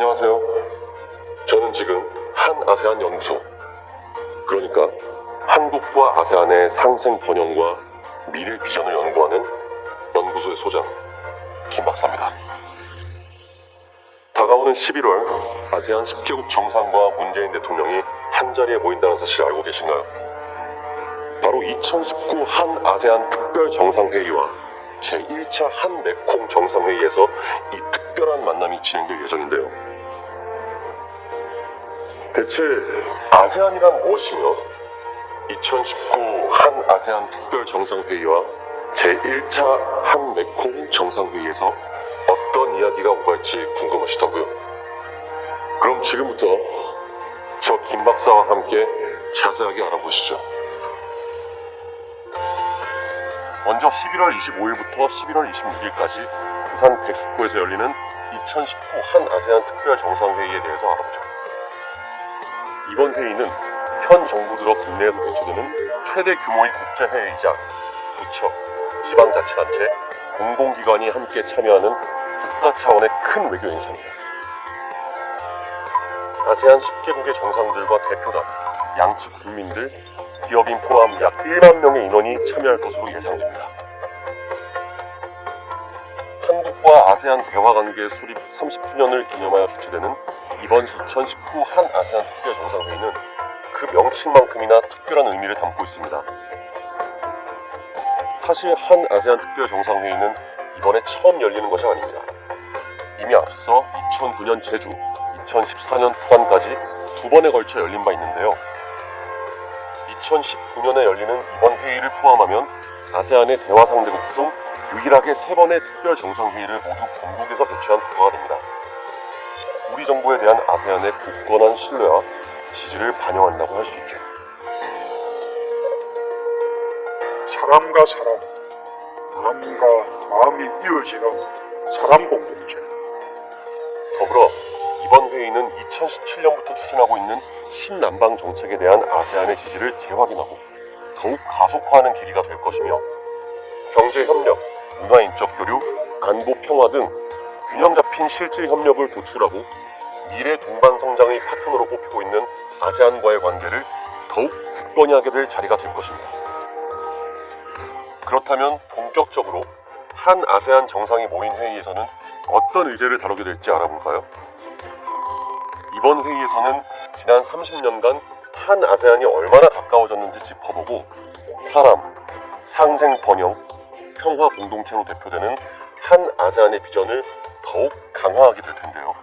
안녕하세요. 저는 지금 한 아세안 연구소, 그러니까 한국과 아세안의 상생 번영과 미래 비전을 연구하는 연구소의 소장 김 박사입니다. 다가오는 11월 아세안 10개국 정상과 문재인 대통령이 한자리에 모인다는 사실 알고 계신가요? 바로 2019 한 아세안 특별 정상회의와 제1차 한 메콩 정상회의에서 이 특별한 만남이 진행될 예정인데요. 대체 아세안이란 무엇이며 2019 한 아세안 특별 정상회의와 제1차 한 메콩 정상회의에서 어떤 이야기가 오갈지 궁금하시다고요? 그럼 지금부터 저 김 박사와 함께 자세하게 알아보시죠. 먼저 11월 25일부터 11월 26일까지 부산 백스코에서 열리는 2019 한 아세안 특별 정상회의에 대해서 알아보죠. 이번 회의는 현 정부 들어 국내에서 개최되는 최대 규모의 국제회의이자 부처, 지방자치단체, 공공기관이 함께 참여하는 국가 차원의 큰 외교 행사입니다. 아세안 10개국의 정상들과 대표단, 양측 국민들, 기업인 포함 약 1만 명의 인원이 참여할 것으로 예상됩니다. 한국과 아세안 대화 관계 수립 30주년을 기념하여 개최되는 이번 2019 한 아세안 특별 정상회의는 그 명칭만큼이나 특별한 의미를 담고 있습니다. 사실 한 아세안 특별 정상회의는 이번에 처음 열리는 것이 아닙니다. 이미 앞서 2009년 제주, 2014년 부산까지 두 번에 걸쳐 열린 바 있는데요. 2019년에 열리는 이번 회의를 포함하면 아세안의 대화 상대국 중 유일하게 세 번의 특별 정상회의를 모두 본국에서 개최한 국가가 됩니다. 우리 정부에 대한 아세안의 굳건한 신뢰와 지지를 반영한다고 할 수 있죠. 사람과 사람, 마음과 마음이 이어지는 사람 공동체. 더불어 이번 회의는 2017년부터 추진하고 있는 신남방 정책에 대한 아세안의 지지를 재확인하고 더욱 가속화하는 계기가 될 것이며 경제 협력, 문화 인적 교류, 안보 평화 등 균형 잡힌 실질 협력을 도출하고 미래 동반 성장의 파트너로 꼽히고 있는 아세안과의 관계를 더욱 굳건히 하게 될 자리가 될 것입니다. 그렇다면 본격적으로 한 아세안 정상이 모인 회의에서는 어떤 의제를 다루게 될지 알아볼까요? 이번 회의에서는 지난 30년간 한 아세안이 얼마나 가까워졌는지 짚어보고 사람, 상생 번영, 평화 공동체로 대표되는 한 아세안의 비전을 더욱 강화하게 될 텐데요.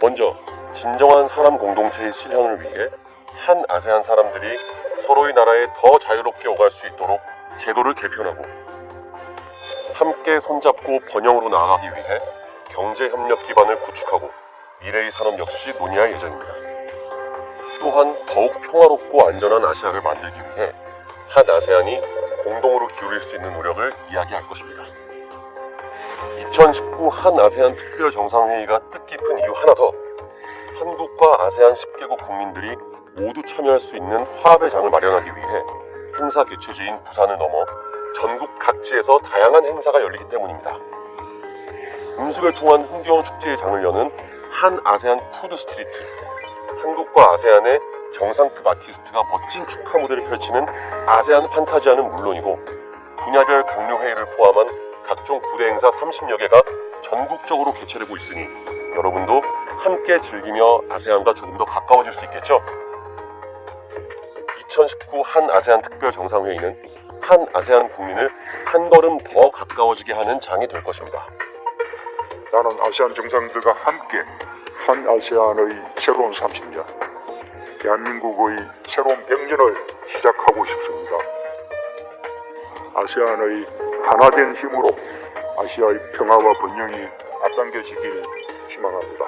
먼저 진정한 사람 공동체의 실현을 위해 한 아세안 사람들이 서로의 나라에 더 자유롭게 오갈 수 있도록 제도를 개편하고 함께 손잡고 번영으로 나아가기 위해 경제 협력 기반을 구축하고 미래의 산업 역시 논의할 예정입니다. 또한 더욱 평화롭고 안전한 아시아를 만들기 위해 한 아세안이 공동으로 기울일 수 있는 노력을 이야기할 것입니다. 2019 한 아세안 특별 정상회의가 뜻깊은 이유 하나 더. 한국과 아세안 10개국 국민들이 모두 참여할 수 있는 화합의 장을 마련하기 위해 행사 개최지인 부산을 넘어 전국 각지에서 다양한 행사가 열리기 때문입니다. 음식을 통한 흥겨운 축제의 장을 여는 한 아세안 푸드 스트리트, 한국과 아세안의 정상급 아티스트가 멋진 축하 무대를 펼치는 아세안 판타지아는 물론이고 분야별 강요 회의를 포함한 각종 부대 행사 30여 개가 전국적으로 개최되고 있으니 여러분도 함께 즐기며 아세안과 조금 더 가까워질 수 있겠죠? 2019 한 아세안 특별 정상회의는 한 아세안 국민을 한 걸음 더 가까워지게 하는 장이 될 것입니다. 나는 아세안 정상들과 함께 한 아세안의 새로운 30년, 대한민국의 새로운 100년을 시작하고 싶습니다. 아세안의 하나된 힘으로 아시아의 평화와 번영이 앞당겨지길 희망합니다.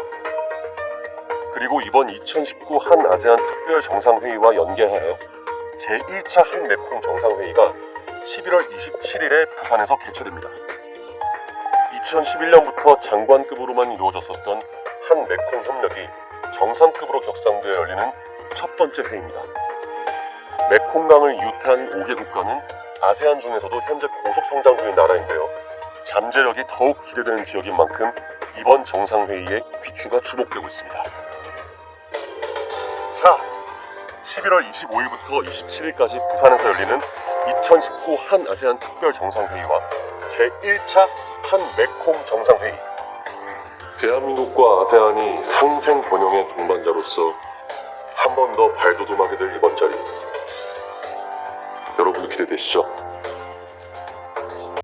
그리고 이번 2019 한 아세안 특별 정상회의와 연계하여 제1차 한 메콩 정상회의가 11월 27일에 부산에서 개최됩니다. 2011년부터 장관급으로만 이루어졌었던 한 메콩 협력이 정상급으로 격상되어 열리는 첫 번째 회의입니다. 메콩강을 이웃한 5개 국가는 아세안 중에서도 현재 고속 성장 중인 나라인데요. 잠재력이 더욱 기대되는 지역인 만큼 이번 정상회의에 귀추가 주목되고 있습니다. 자, 11월 25일부터 27일까지 부산에서 열리는 2019 한 아세안 특별 정상회의와 제1차 한 메콩 정상회의. 대한민국과 아세안이 상생 번영의 동반자로서 한 번 더 발돋움하게 될 이번 자리. 여러분도 기대되시죠?